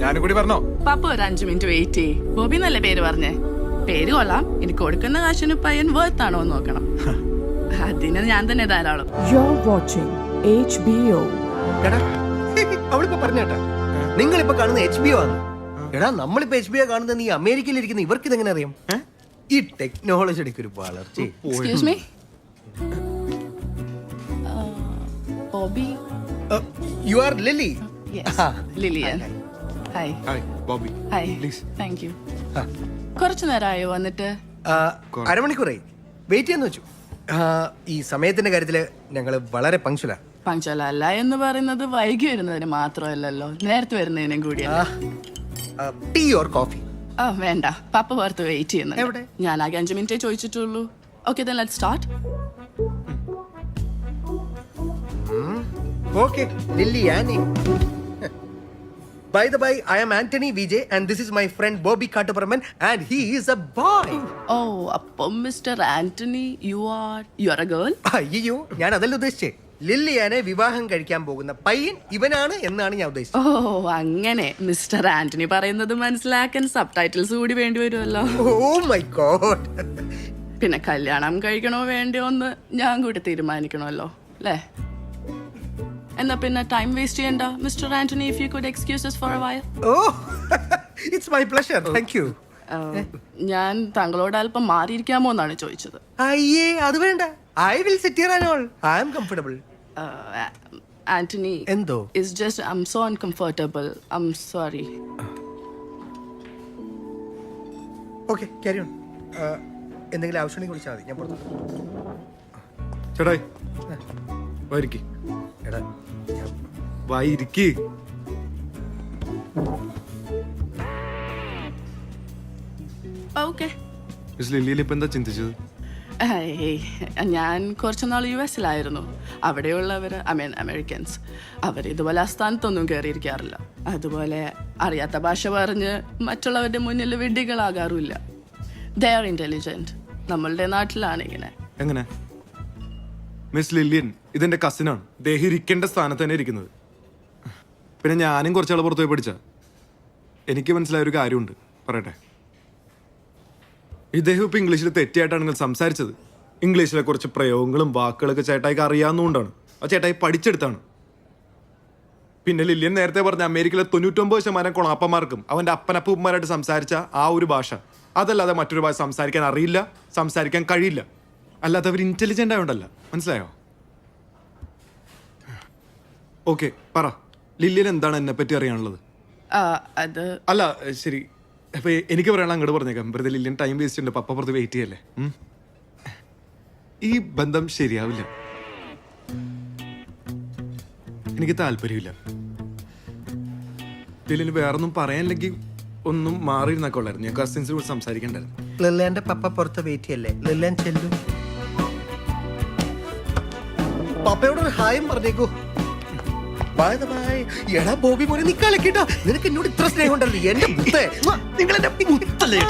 ഞാനും കൂടി പറഞ്ഞോ. പപ്പ ഒരു അഞ്ചു മിനിറ്റ് വെയിറ്റ് ചെയ്യ്. ബോബി നല്ല പേര് പറഞ്ഞേ? പേര് കൊള്ളാം. എനിക്ക് കൊടുക്കുന്ന കാശിന് പയ്യൻ വേർത്ത് ആണോ എന്ന് നോക്കണം. അതിന് ഞാൻ തന്നെ ധാരാളം. You're watching HBO. എടാ അവളിപ്പോ പറഞ്ഞേട്ടാ നിങ്ങളിപ്പോ കാണുന്ന എച്ച് ബി ഒ ആണ്. എടാ നമ്മളിപ്പോ എച്ച് ബി ഒ കാണുന്ന നീ അമേരിക്കയിൽ ഇരിക്കുന്ന ഇവർക്ക് ഇതെങ്ങനെ അറിയാം? ഈ ടെക്നോളജിയുടെ ഒരു വളർച്ച excuse me Bobby. You are Lily Lilian hi hi Bobby hi please thank you കുറച്ചു നേരമായോ വന്നിട്ട്? അരമണിക്കൂറായി. വെയിറ്റ് ചെയ്യാന്ന് വെച്ചു. ഈ സമയത്തിന്റെ കാര്യത്തിൽ ഞങ്ങൾ വളരെ പങ്ക്ച്വലാ പങ്ക്ച്വൽ അല്ല എന്ന് പറയുന്നത് വൈകി വരുന്നതിന് മാത്രമല്ലല്ലോ. നേരത്തെ വരുന്നതിനും കൂടി ടീ ഓർ കോഫി ആ വേണ്ട. പപ്പ പുറത്ത് വെയിറ്റ് ചെയ്യുന്നു ഞാൻ ആകെ അഞ്ച് മിനിറ്റേ ചോദിച്ചിട്ടുള്ളൂ. Okay then let's start. Okay Lily Annie by the by I am Antony Vijay and this is my friend Bobby Kattuparamban and he is a boy oh അപ്പം mister Antony you are you are a girl അയ്യോ ഞാൻ അതല്ല ഉദ്ദേശിച്ചേ. ലില്ലിയാനെ വിവാഹം കഴിക്കാൻ പോകുന്ന പയ്യൻ ഇവനാണ് എന്നാണ് ഞാൻ ഉദ്ദേശിച്ചത്. ഓ അങ്ങനെ. മിസ്റ്റർ ആന്റണി പറയുന്നത് മനസ്സിലാക്കാൻ സബ് ടൈറ്റിൽസ് കൂടി വേണ്ടി വരുമല്ലോ. ഓ മൈ ഗോഡ് പിന്നെ കല്യാണം കഴിക്കണോ വേണ്ടയോ എന്ന് ഞാൻ കൂടി തീരുമാനിക്കണമല്ലോ അല്ലേ? എന്നാ പിന്നെ ടൈം വേസ്റ്റ് ചെയ്യണ്ട. Mister Antony if you could excuses for a while oh it's my pleasure thank you ഞാൻ താങ്കളോട് അല്പം മാറിയിരിക്കാമോ എന്നാണ് ചോദിച്ചത്. അയ്യേ അത് വേണ്ട. I will sit here and all I am comfortable Antony എന്തോ? It's just I am so uncomfortable I am sorry okay carry on എന്തെങ്കിലും ആവശ്യമുണ്ടെങ്കിൽ വിളിച്ചാൽ മതി. ഞാൻ പുറത്തു ചേട്ടായി വായിരിക്ക് എടാ മിസ് ലില്ലിയിൽ ഇപ്പൊ എന്താ ചിന്തിച്ചത്? ഞാൻ കുറച്ച് നാൾ യു എസിലായിരുന്നു അവിടെയുള്ളവർ ഐ മീൻ അമേരിക്കൻസ്. അവർ ഇതുപോലെ അസ്ഥാനത്തൊന്നും കയറിയിരിക്കാറില്ല അതുപോലെ അറിയാത്ത ഭാഷ പറഞ്ഞ് മറ്റുള്ളവരുടെ മുന്നിൽ വിഡ്ഢികളാകാറുമില്ല. ദേ ആർ ഇന്റലിജന്റ് നമ്മളുടെ നാട്ടിലാണ് ഇങ്ങനെ. എങ്ങനെ? മിസ് ലില്ലിയൻ ഇതെന്റെ കസിനാണ് ദേഹി ഇരിക്കേണ്ട സ്ഥാനത്ത് തന്നെ ഇരിക്കുന്നത്. പിന്നെ ഞാനും കുറച്ചാൾ പുറത്തു പോയി പഠിച്ച. എനിക്ക് മനസ്സിലായ ഒരു കാര്യമുണ്ട്. പറയട്ടെ. ഇദ്ദേഹം ഇപ്പൊ ഇംഗ്ലീഷിൽ തെറ്റിയായിട്ടാണ് നിങ്ങൾ സംസാരിച്ചത്. ഇംഗ്ലീഷിലെ കുറച്ച് പ്രയോഗങ്ങളും വാക്കുകളൊക്കെ ചേട്ടായിക്ക് അറിയാവുന്നതുകൊണ്ടാണ്. ആ ചേട്ടായി പഠിച്ചെടുത്താണ്. പിന്നെ ലില്യൻ നേരത്തെ പറഞ്ഞ അമേരിക്കയിലെ തൊണ്ണൂറ്റൊമ്പത് ശതമാനം കൊണാപ്പന്മാർക്കും അവന്റെ അപ്പനപ്പൂപ്പന്മാരായിട്ട് സംസാരിച്ച ആ ഒരു ഭാഷ. അതല്ലാതെ മറ്റൊരു ഭാഷ സംസാരിക്കാൻ അറിയില്ല സംസാരിക്കാൻ കഴിയില്ല. അല്ലാതെ അവർ ഇന്റലിജന്റ് ആയോണ്ടല്ല. മനസ്സിലായോ? ഓക്കെ പറ. ലില്യൻ എന്താണ് എന്നെ പറ്റി അറിയാനുള്ളത്? ആ, അത് അല്ല ശരി. അപ്പൊ എനിക്ക് പറയാനുള്ള അങ്ങോട്ട് പറഞ്ഞേക്കാം. വെറുതെ ലില്ലിയൻ ടൈം വേസ്റ്റ് ഉണ്ട്. പപ്പ പുറത്ത് വെയിറ്റ് ചെയ്യല്ലേ? ഉം? ഈ ബന്ധം ശരിയാവില്ല. എനിക്ക് താല്പര്യമില്ല. ലില്ലിന് വേറൊന്നും പറയാനില്ലെങ്കിൽ ഒന്നും മാറിയിരുന്നൊക്കെ ഉള്ളായിരുന്നു. ഞാൻ കസിൻസിനോട് സംസാരിക്കണ്ടായിരുന്നു. ലില്ലേന്റെ പപ്പ പുറത്ത് വെയിറ്റ് ചെയ്യല്ലേ? ലില്ലൻ ചെല്ലു. പപ്പയോട് ഒരു ഹായും പറഞ്ഞേക്കൂ. എടാ ബോബി മോനെ നീ കളിക്കട്ടോ നിനക്ക് എന്നോട് ഇത്ര സ്നേഹം ഉണ്ടല്ലോ എന്റെ മുത്തേ നിങ്ങൾ എന്റെ മുത്തല്ലേ